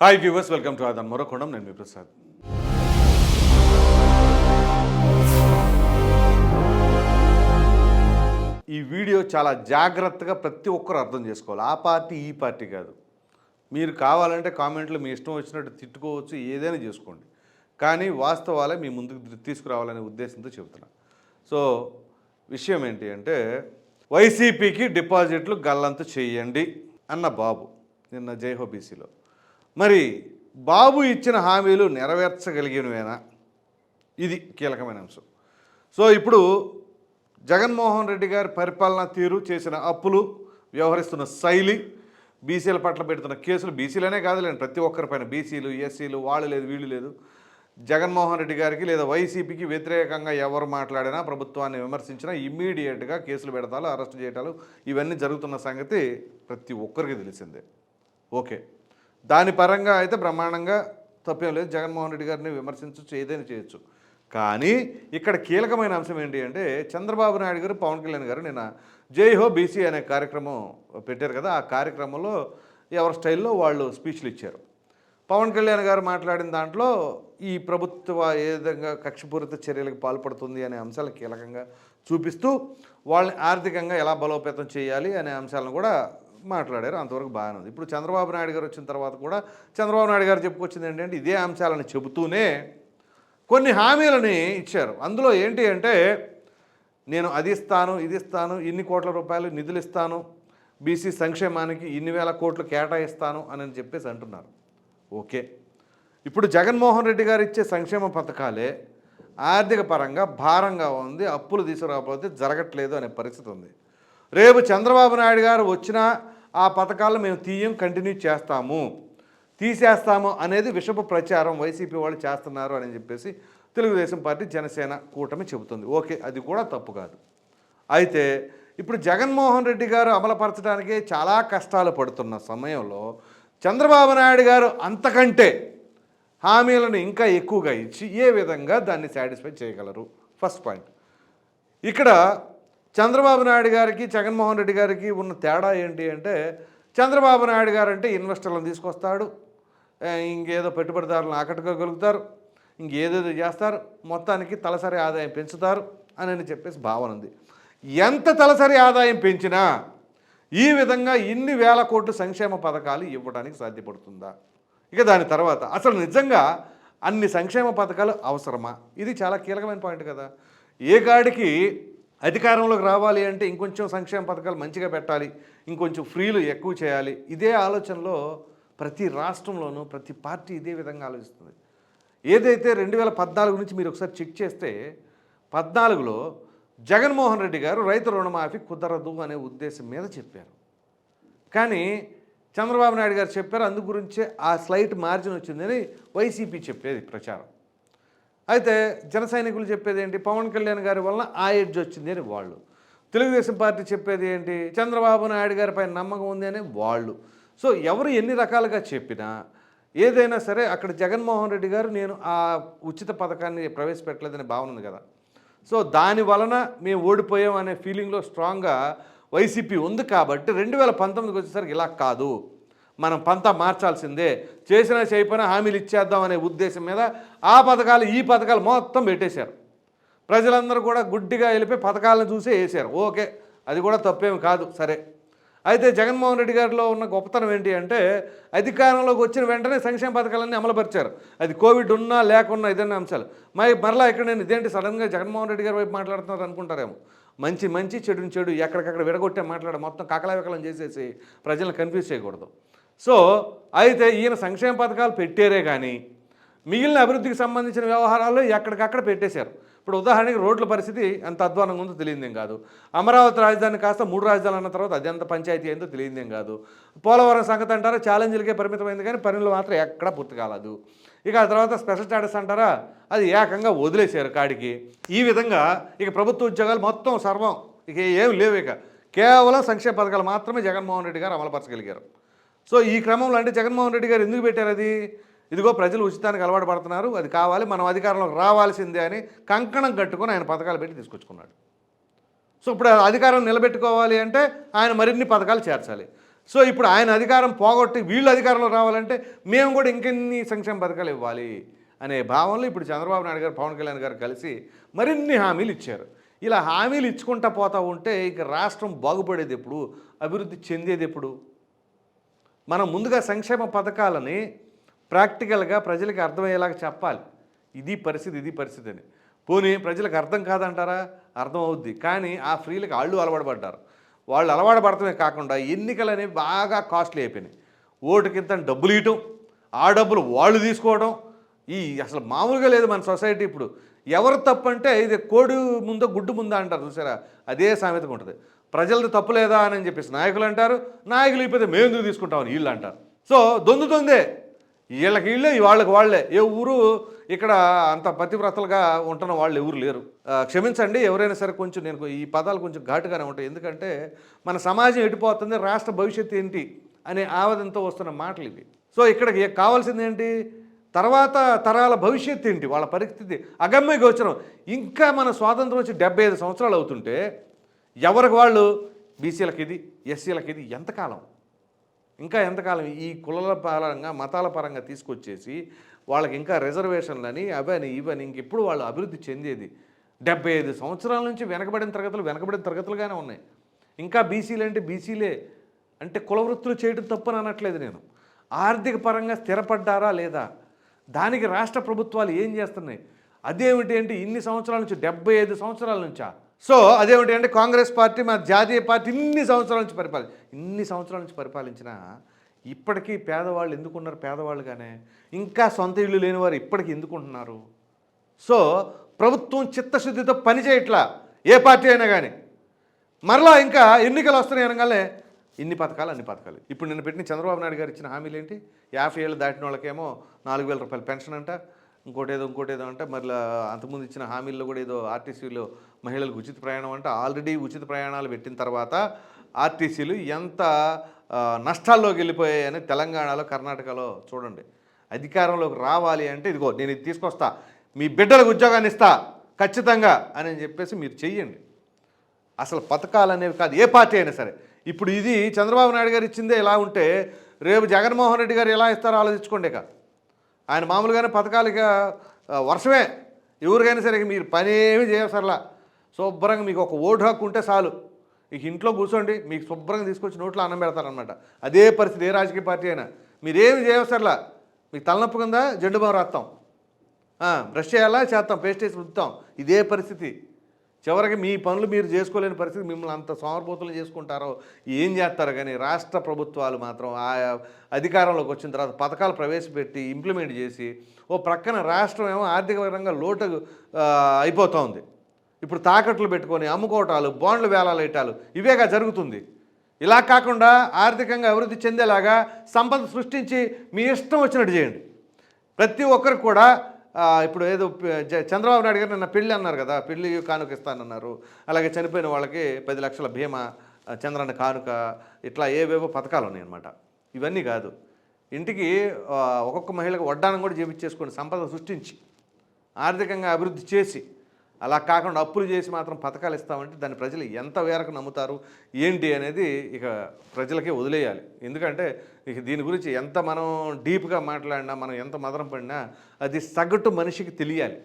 Hi viewers welcome to ఆదాన్ మరొకొండం నేను మీ ప్రసాద్ ఈ వీడియో చాలా జాగ్రత్తగా ప్రతి ఒక్కరు అర్థం చేసుకోవాలి. ఆ పార్టీ ఈ పార్టీ కాదు. మీరు కావాలంటే కామెంట్లో మీ ఇష్టం వచ్చినట్టు తిట్టుకోవచ్చు ఏదైనా చేసుకోండి. కానీ వాస్తవాలే మీ ముందుకు తీసుకురావాలనే ఉద్దేశంతో చెబుతున్నా. సో విషయం ఏంటి అంటే వైసీపీకి డిపాజిట్లు గల్లంత చేయండి అన్న బాబు నిన్న జైహో బీసీలో. మరి బాబు ఇచ్చిన హామీలు నెరవేర్చగలిగినవేనా? ఇది కీలకమైన అంశం. సో ఇప్పుడు జగన్మోహన్ రెడ్డి గారి పరిపాలనా తీరు చేసిన అప్పులు వ్యవహరిస్తున్న శైలి బీసీల పట్ల పెడుతున్న కేసులు బీసీలనే కాదులేండి ప్రతి ఒక్కరిపైన బీసీలు ఎస్సీలు వాళ్ళు లేదు వీళ్ళు లేదు. జగన్మోహన్ రెడ్డి గారికి లేదా వైసీపీకి వ్యతిరేకంగా ఎవరు మాట్లాడినా ప్రభుత్వాన్ని విమర్శించినా ఇమ్మీడియట్గా కేసులు పెడతాలు అరెస్ట్ చేయటాలు ఇవన్నీ జరుగుతున్న సంగతి ప్రతి ఒక్కరికి తెలిసిందే. ఓకే. దాని పరంగా అయితే బ్రహ్మాండంగా తప్పేం లేదు. జగన్మోహన్ రెడ్డి గారిని విమర్శించవచ్చు ఏదైనా చేయొచ్చు. కానీ ఇక్కడ కీలకమైన అంశం ఏంటి అంటే చంద్రబాబు నాయుడు గారు పవన్ కళ్యాణ్ గారు నిన్న జై హో బీసీ అనే కార్యక్రమం పెట్టారు కదా. ఆ కార్యక్రమంలో ఎవరి స్టైల్లో వాళ్ళు స్పీచ్లు ఇచ్చారు. పవన్ కళ్యాణ్ గారు మాట్లాడిన దాంట్లో ఈ ప్రభుత్వ ఏ విధంగా కక్షపూరిత చర్యలకు పాల్పడుతుంది అనే అంశాలు కీలకంగా చూపిస్తూ వాళ్ళని ఆర్థికంగా ఎలా బలోపేతం చేయాలి అనే అంశాలను కూడా మాట్లాడారు అంతవరకు బాగానే ఉంది. ఇప్పుడు చంద్రబాబు నాయుడు గారు వచ్చిన తర్వాత కూడా చంద్రబాబు నాయుడు గారు చెప్పుకొచ్చింది ఏంటంటే ఇదే అంశాలను చెబుతూనే కొన్ని హామీలని ఇచ్చారు. అందులో ఏంటి అంటే నేను అది ఇస్తాను ఇది ఇస్తాను ఇన్ని కోట్ల రూపాయలు నిధులు ఇస్తాను బీసీ సంక్షేమానికి ఇన్ని వేల కోట్లు కేటాయిస్తాను అని చెప్పేసి అంటున్నారు. ఓకే. ఇప్పుడు జగన్మోహన్ రెడ్డి గారు ఇచ్చే సంక్షేమ పథకాలే ఆర్థిక పరంగా భారంగా ఉంది అప్పులు తీసుకురాకపోతే జరగట్లేదు అనే పరిస్థితి ఉంది. రేపు చంద్రబాబు నాయుడు గారు వచ్చినా ఆ పథకాలను మేము తీయం కంటిన్యూ చేస్తాము. తీసేస్తాము అనేది విషపు ప్రచారం వైసీపీ వాళ్ళు చేస్తున్నారు అని చెప్పేసి తెలుగుదేశం పార్టీ జనసేన కూటమి చెబుతుంది. ఓకే అది కూడా తప్పు కాదు. అయితే ఇప్పుడు జగన్మోహన్ రెడ్డి గారు అమలుపరచడానికి చాలా కష్టాలు పడుతున్న సమయంలో చంద్రబాబు నాయుడు గారు అంతకంటే హామీలను ఇంకా ఎక్కువగా ఇచ్చి ఏ విధంగా దాన్ని సాటిస్ఫై చేయగలరు? First point. ఇక్కడ చంద్రబాబు నాయుడు గారికి జగన్మోహన్ రెడ్డి గారికి ఉన్న తేడా ఏంటి అంటే చంద్రబాబు నాయుడు గారు అంటే ఇన్వెస్టర్లను తీసుకొస్తాడు ఇంకేదో పెట్టుబడిదారులను ఆకట్టుకోగలుగుతారు ఇంకేదేదో చేస్తారు మొత్తానికి తలసరి ఆదాయం పెంచుతారు అని అని చెప్పేసి భావన ఉంది. ఎంత తలసరి ఆదాయం పెంచినా ఈ విధంగా ఇన్ని వేల కోట్లు సంక్షేమ పథకాలు ఇవ్వడానికి సాధ్యపడుతుందా? ఇక దాని తర్వాత అసలు నిజంగా అన్ని సంక్షేమ పథకాలు అవసరమా? ఇది చాలా కీలకమైన పాయింట్ కదా. ఏ కాడికి అధికారంలోకి రావాలి అంటే ఇంకొంచెం సంక్షేమ పథకాలు మంచిగా పెట్టాలి ఇంకొంచెం ఫ్రీలు ఎక్కువ చేయాలి. ఇదే ఆలోచనలో ప్రతి రాష్ట్రంలోనూ ప్రతి పార్టీ ఇదే విధంగా ఆలోచిస్తుంది. ఏదైతే రెండు వేల పద్నాలుగు నుంచి మీరు ఒకసారి చెక్ చేస్తే పద్నాలుగులో జగన్మోహన్ రెడ్డి గారు రైతు రుణమాఫీ కుదరదు అనే ఉద్దేశం మీద చెప్పారు. కానీ చంద్రబాబు నాయుడు గారు చెప్పారు అందు గురించే ఆ స్లైట్ మార్జిన్ వచ్చిందని వైసీపీ చెప్పేది ప్రచారం. అయితే జన సైనికులు చెప్పేది ఏంటి? పవన్ కళ్యాణ్ గారి వలన ఆ ఎడ్జ్ వచ్చింది అని వాళ్ళు. తెలుగుదేశం పార్టీ చెప్పేది ఏంటి? చంద్రబాబు నాయుడు గారిపై నమ్మకం ఉంది అని వాళ్ళు. సో ఎవరు ఎన్ని రకాలుగా చెప్పినా ఏదైనా సరే అక్కడ జగన్మోహన్ రెడ్డి గారు నేను ఆ ఉచిత పథకాన్ని ప్రవేశపెట్టలేదనే భావన ఉంది కదా. సో దాని వలన మేము ఓడిపోయాం అనే ఫీలింగ్లో స్ట్రాంగ్గా వైసీపీ ఉంది కాబట్టి రెండు వేల పంతొమ్మిదికి వచ్చేసరికి ఇలా కాదు. మనం పంత మార్చాల్సిందే. చేసిన చేయకపోయినా హామీలు ఇచ్చేద్దాం అనే ఉద్దేశం మీద ఆ పథకాలు ఈ పథకాలు మొత్తం పెట్టేశారు. ప్రజలందరూ కూడా గుడ్డిగా వెళ్ళిపోయి పథకాలను చూసే వేసారు ఓకే అది కూడా తప్పేమి కాదు సరే. అయితే జగన్మోహన్ రెడ్డి గారిలో ఉన్న గొప్పతనం ఏంటి అంటే అధికారంలోకి వచ్చిన వెంటనే సంక్షేమ పథకాలన్నీ అమలుపరిచారు. అది కోవిడ్ ఉన్నా లేకున్నా ఇదన్న అంశాలు. మరి మరలా ఇక్కడ నేను ఇదేంటి సడన్గా జగన్మోహన్ రెడ్డి గారి వైపు మాట్లాడుతున్నారు అనుకుంటారేమో. మంచి మంచి చెడుని చెడు ఎక్కడికక్కడ విడగొట్టే మాట్లాడ మొత్తం కకలావికలం చేసేసి ప్రజలను కన్ఫ్యూజ్ చేయకూడదు. సో అయితే ఈయన సంక్షేమ పథకాలు పెట్టారే కానీ మిగిలిన అభివృద్ధికి సంబంధించిన వ్యవహారాలు ఎక్కడికక్కడ పెట్టేశారు. ఇప్పుడు ఉదాహరణకి రోడ్ల పరిస్థితి ఎంత అధ్వానంగా ఉందో తెలియదేం కాదు. అమరావతి రాజధాని కాస్త మూడు రాజధానులు అన్న తర్వాత అది ఎంత పంచాయతీ అయిందో తెలియదేం కాదు. పోలవరం సంగతి అంటారా? ఛాలెంజ్లకే పరిమితమైంది కానీ పనులు మాత్రం ఎక్కడా పూర్తి కాలేదు. ఇక ఆ తర్వాత స్పెషల్ స్టాటస్ అంటారా? అది ఏకంగా వదిలేశారు కాడికి. ఈ విధంగా ఇక ప్రభుత్వ ఉద్యోగాలు మొత్తం సర్వం. ఇక ఏం లేవు ఇక. కేవలం సంక్షేమ పథకాలు మాత్రమే జగన్మోహన్ రెడ్డి గారు అమలుపరచగలిగారు. సో ఈ క్రమంలో అంటే జగన్మోహన్ రెడ్డి గారు ఎందుకు పెట్టారు అది? ఇదిగో ప్రజలు ఉచితానికి అలవాటు పడుతున్నారు అది కావాలి మనం అధికారంలోకి రావాల్సిందే అని కంకణం కట్టుకొని ఆయన పథకాలు పెట్టి తీసుకొచ్చుకున్నాడు. సో ఇప్పుడు అధికారం నిలబెట్టుకోవాలి అంటే ఆయన మరిన్ని పథకాలు చేర్చాలి. సో ఇప్పుడు ఆయన అధికారం పోగొట్టి వీళ్ళు అధికారంలో రావాలంటే మేము కూడా ఇంకెన్ని సంక్షేమ పథకాలు ఇవ్వాలి అనే భావనలో ఇప్పుడు చంద్రబాబు నాయుడు గారు పవన్ కళ్యాణ్ గారు కలిసి మరిన్ని హామీలు ఇచ్చారు. ఇలా హామీలు ఇచ్చుకుంటా పోతా ఉంటే ఇక రాష్ట్రం బాగుపడేది ఎప్పుడు? అభివృద్ధి చెందేది ఎప్పుడు? మనం ముందుగా సంక్షేమ పథకాలని ప్రాక్టికల్గా ప్రజలకు అర్థమయ్యేలాగా చెప్పాలి. ఇది పరిస్థితి ఇది పరిస్థితి అని. పోనీ ప్రజలకు అర్థం కాదంటారా? అర్థం అవుద్ది. కానీ ఆ ఫ్రీలకు వాళ్ళు అలవాటుపడ్డారు వాళ్ళు అలవాటు పడటమే కాకుండా ఎన్నికలు అనేవి బాగా కాస్ట్లీ అయిపోయినాయి. ఓటుకింత డబ్బులు ఇవ్వటం ఆ డబ్బులు వాళ్ళు తీసుకోవడం ఈ అసలు మామూలుగా లేదు మన సొసైటీ ఇప్పుడు. ఎవరు తప్పంటే ఇది కోడి ముందో గుడ్డు ముందా అంటారు చూసారా? అదే సామెతగా ఉంటుంది ప్రజలది తప్పు లేదా అని చెప్పేసి నాయకులు అంటారు నాయకులు అయిపోతే మేము ఎందుకు తీసుకుంటామని వీళ్ళు అంటారు. సో దొందుతుందే వీళ్ళకి వీళ్ళే వాళ్ళకి వాళ్ళే. ఏ ఊరు ఇక్కడ అంత పతివ్రతలుగా ఉంటున్న వాళ్ళు ఎవరు లేరు. క్షమించండి ఎవరైనా సరే కొంచెం నేను ఈ పదాలు కొంచెం ఘాటుగానే ఉంటాయి. ఎందుకంటే మన సమాజం ఎటుపోతుంది రాష్ట్ర భవిష్యత్తు ఏంటి అనే ఆవేదనతో వస్తున్న మాటలు ఇవి. సో ఇక్కడికి కావాల్సింది ఏంటి? తర్వాత తరాల భవిష్యత్తు ఏంటి? వాళ్ళ పరిస్థితి అగమ్య గోచరం. ఇంకా మన స్వాతంత్రం వచ్చి డెబ్బై ఐదు సంవత్సరాలు అవుతుంటే ఎవరికి వాళ్ళు? బీసీలకి ఇది ఎస్సీలకి ఇది ఎంతకాలం? ఇంకా ఎంతకాలం? ఈ కులాల పరంగా మతాల పరంగా తీసుకొచ్చేసి వాళ్ళకి ఇంకా రిజర్వేషన్లని అవని ఇవని ఇంకెప్పుడు వాళ్ళు అభివృద్ధి చెందేది? డెబ్బై ఐదు సంవత్సరాల నుంచి వెనకబడిన తరగతులు వెనకబడిన తరగతులుగానే ఉన్నాయి. ఇంకా బీసీలు. అంటే బీసీలే అంటే కులవృత్తులు చేయడం తప్పని అనట్లేదు నేను. ఆర్థిక పరంగా స్థిరపడ్డారా లేదా? దానికి రాష్ట్ర ప్రభుత్వాలు ఏం చేస్తున్నాయి? అదేమిటి అంటే ఇన్ని సంవత్సరాల నుంచి డెబ్బై ఐదు సంవత్సరాల నుంచా? సో అదేమిటి అంటే కాంగ్రెస్ పార్టీ మన జాతీయ పార్టీ ఇన్ని సంవత్సరాల నుంచి పరిపాలి ఇన్ని సంవత్సరాల నుంచి పరిపాలించినా ఇప్పటికీ పేదవాళ్ళు ఎందుకున్నారు? పేదవాళ్ళుగానే. ఇంకా సొంత ఇల్లు లేని వారు ఇప్పటికీ ఎందుకుంటున్నారు? సో ప్రభుత్వం చిత్తశుద్ధితో పనిచేయట్లా ఏ పార్టీ అయినా కానీ మరలా ఇంకా ఎన్నికలు వస్తున్నాయి అనగానే ఇన్ని పథకాలు అన్ని పథకాలు. ఇప్పుడు నిన్న పెట్టిన చంద్రబాబు నాయుడు గారు ఇచ్చిన హామీలు ఏంటి యాభై ఏళ్ళు దాటిన వాళ్ళకేమో నాలుగు వేల రూపాయలు పెన్షన్ అంట ఇంకోటి ఏదో ఇంకోటి ఏదో అంటే మరలా అంతకుముందు ఇచ్చిన హామీల్లో కూడా ఏదో ఆర్టీసీలో మహిళలకు ఉచిత ప్రయాణం అంటే ఆల్రెడీ ఉచిత ప్రయాణాలు పెట్టిన తర్వాత ఆర్టీసీలు ఎంత నష్టాల్లోకి వెళ్ళిపోయాయని తెలంగాణలో కర్ణాటకలో చూడండి. అధికారంలోకి రావాలి అంటే ఇదిగో నేను ఇది తీసుకొస్తా మీ బిడ్డలకు ఉద్యోగాన్ని ఇస్తా ఖచ్చితంగా అని చెప్పేసి మీరు చెయ్యండి. అసలు పథకాలు అనేవి కాదు ఏ పార్టీ అయినా సరే. ఇప్పుడు ఇది చంద్రబాబు నాయుడు గారు ఇచ్చిందే ఇలా ఉంటే రేపు జగన్మోహన్ రెడ్డి గారు ఎలా ఇస్తారో ఆలోచించుకోండి ఇక. ఆయన మామూలుగానే పథకాలు ఇక వర్షమే. ఎవరికైనా సరే మీరు పని ఏమి చేయసరలా శుభ్రంగా మీకు ఒక ఓటు హక్కు ఉంటే చాలు. ఇక ఇంట్లో కూర్చోండి మీకు శుభ్రంగా తీసుకొచ్చి నోట్లో అన్నం పెడతారనమాట అదే పరిస్థితి ఏ రాజకీయ పార్టీ అయినా. మీరేమి చేయవసరలా? మీకు తలనొప్పి కింద జెండు బాగా రాస్తాం బ్రష్ చేయాలా? చేస్తాం. పేస్ట్ వేసి రుద్దుతాం. ఇదే పరిస్థితి. చివరికి మీ పనులు మీరు చేసుకోలేని పరిస్థితి. మిమ్మల్ని అంత సోమరపోతులు చేసుకుంటారో ఏం చేస్తారో కానీ రాష్ట్ర ప్రభుత్వాలు మాత్రం ఆ అధికారంలోకి వచ్చిన తర్వాత పథకాలు ప్రవేశపెట్టి ఇంప్లిమెంట్ చేసి ఓ ప్రక్కన రాష్ట్రం ఏమో ఆర్థిక పరంగా లోటు అయిపోతూ ఉంది. ఇప్పుడు తాకట్లు పెట్టుకొని అమ్ముకోవటాలు బాండ్లు వేలాలేయటాలు ఇవేగా జరుగుతుంది. ఇలా కాకుండా ఆర్థికంగా అభివృద్ధి చెందేలాగా సంపద సృష్టించి మీ ఇష్టం వచ్చినట్టు చేయండి. ప్రతి ఒక్కరికి కూడా ఇప్పుడు ఏదో చంద్రబాబు నాయుడు గారు నిన్న పెళ్ళి అన్నారు కదా పెళ్ళి కానుక ఇస్తానన్నారు అలాగే చనిపోయిన వాళ్ళకి పది లక్షల బీమా చంద్రన్న కానుక ఇట్లా ఏవేవో పథకాలు ఉన్నాయి అనమాట ఇవన్నీ కాదు. ఇంటికి ఒక్కొక్క మహిళకు వడ్డానం కూడా చేపించేసుకోండి సంపద సృష్టించి ఆర్థికంగా అభివృద్ధి చేసి అలా కాకుండా అప్పులు చేసి మాత్రం పథకాలు ఇస్తామంటే దాన్ని ప్రజలు ఎంత వేరకు నమ్ముతారు ఏంటి అనేది ఇక ప్రజలకే వదిలేయాలి. ఎందుకంటే ఇక దీని గురించి ఎంత మనం డీప్గా మాట్లాడినా మనం ఎంత మదరం పడినా అది సగటు మనిషికి తెలియాలి.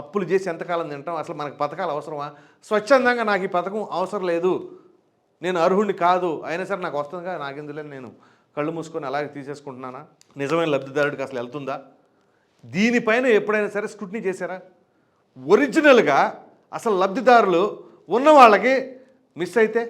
అప్పులు చేసి ఎంతకాలం తింటాం అసలు మనకు పథకాలు అవసరమా? స్వచ్ఛందంగా నాకు ఈ పథకం అవసరం లేదు నేను అర్హుడిని కాదు అయినా సరే నాకు వస్తుందిగా నాకెందులో నేను కళ్ళు మూసుకొని అలాగే తీసేసుకుంటున్నానా? నిజమైన లబ్ధిదారుడికి అసలు వెళ్తుందా? దీనిపైన ఎప్పుడైనా సరే స్క్రూటినీ చేశారా? ఒరిజినల్గా అసలు లబ్ధిదారులు ఉన్న వాళ్ళకి మిస్ అయితే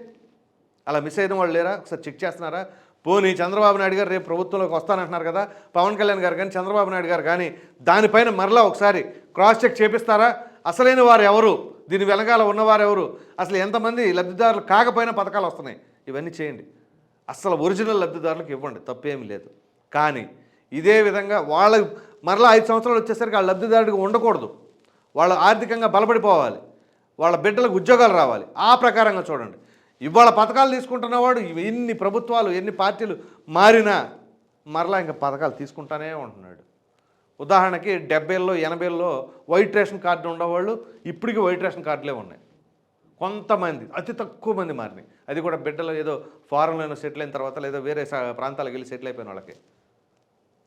అలా మిస్ అయిన వాళ్ళు లేరా? ఒకసారి చెక్ చేస్తున్నారా? పోనీ చంద్రబాబు నాయుడు గారు రేపు ప్రభుత్వంలోకి వస్తానంటున్నారు కదా? పవన్ కళ్యాణ్ గారు కానీ చంద్రబాబు నాయుడు గారు కానీ దానిపైన మరలా ఒకసారి క్రాస్ చెక్ చేపిస్తారా? అసలైన వారు ఎవరు? దీని వెనకాల ఉన్నవారు ఎవరు? అసలు ఎంతమంది లబ్ధిదారులు కాకపోయినా పథకాలు వస్తున్నాయి? ఇవన్నీ చేయండి. అసలు ఒరిజినల్ లబ్ధిదారులకు ఇవ్వండి తప్పేమీ లేదు. కానీ ఇదే విధంగా వాళ్ళ మరలా ఐదు సంవత్సరాలు వచ్చేసరికి ఆ లబ్ధిదారుడికి ఉండకూడదు. వాళ్ళు ఆర్థికంగా బలపడిపోవాలి. వాళ్ళ బిడ్డలకు ఉద్యోగాలు రావాలి. ఆ ప్రకారంగా చూడండి. ఇవాళ పథకాలు తీసుకుంటున్నవాడు ఎన్ని ప్రభుత్వాలు ఎన్ని పార్టీలు మారినా మరలా ఇంకా పథకాలు తీసుకుంటానే ఉంటున్నాడు. ఉదాహరణకి డెబ్బైల్లో ఎనభైల్లో వైట్ రేషన్ కార్డు ఉండేవాళ్ళు ఇప్పటికీ వైట్ రేషన్ కార్డులే ఉన్నాయి. కొంతమంది అతి తక్కువ మంది మారినాయి. అది కూడా బిడ్డలు ఏదో ఫారెన్లో సెటిల్ అయిన తర్వాత లేదా వేరే ప్రాంతాలకు వెళ్ళి సెటిల్ అయిపోయిన వాళ్ళకి.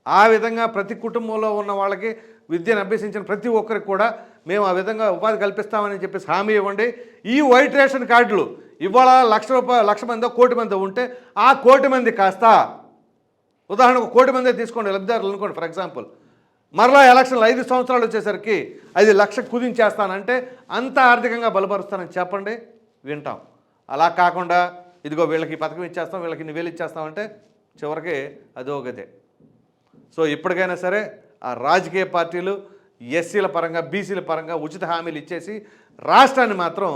ఆ విధంగా ప్రతి కుటుంబంలో ఉన్న వాళ్ళకి విద్యను అభ్యసించిన ప్రతి ఒక్కరికి కూడా మేము ఆ విధంగా ఉపాధి కల్పిస్తామని చెప్పేసి హామీ ఇవ్వండి. ఈ వైట్ రేషన్ కార్డులు ఇవాళ లక్ష రూపాయలు లక్ష మందో కోటి మందో ఉంటే ఆ కోటి మంది కాస్త ఉదాహరణకు కోటి మందే తీసుకోండి లబ్ధిదారులు అనుకోండి ఫర్ ఎగ్జాంపుల్ మరలా ఎలక్షన్లు ఐదు సంవత్సరాలు వచ్చేసరికి అది లక్ష కుదించేస్తానంటే అంత ఆర్థికంగా బలపరుస్తానని చెప్పండి వింటాం. అలా కాకుండా ఇదిగో వీళ్ళకి పథకం ఇచ్చేస్తాం వీళ్ళకి ఇన్ని వేలు ఇచ్చేస్తామంటే చివరికి అదో గదే. సో ఇప్పటికైనా సరే ఆ రాజకీయ పార్టీలు ఎస్సీల పరంగా బీసీల పరంగా ఉచిత హామీలు ఇచ్చేసి రాష్ట్రాన్ని మాత్రం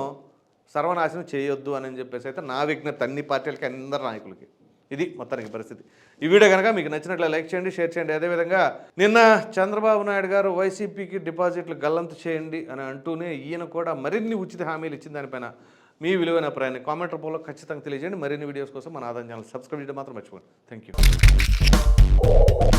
సర్వనాశనం చేయొద్దు అని చెప్పేసి అయితే నా విజ్ఞప్తి అన్ని పార్టీలకి అందరి నాయకులకి. ఇది మొత్తానికి పరిస్థితి. ఈ వీడియో కనుక మీకు నచ్చినట్లు లైక్ చేయండి షేర్ చేయండి. అదేవిధంగా నిన్న చంద్రబాబు నాయుడు గారు వైసీపీకి డిపాజిట్లు గల్లంతు చేయండి అని అంటూనే ఈయన కూడా మరిన్ని ఉచిత హామీలు ఇచ్చిన దానిపైన మీ విలువైన అభిప్రాయాన్ని కామెంట్ రూపంలో ఖచ్చితంగా తెలియజేయండి. మరిన్ని వీడియోస్ కోసం మన ఆదాయం ఛానల్ సబ్స్క్రైబ్ చేయడం మాత్రం మర్చిపోండి థ్యాంక్ యూ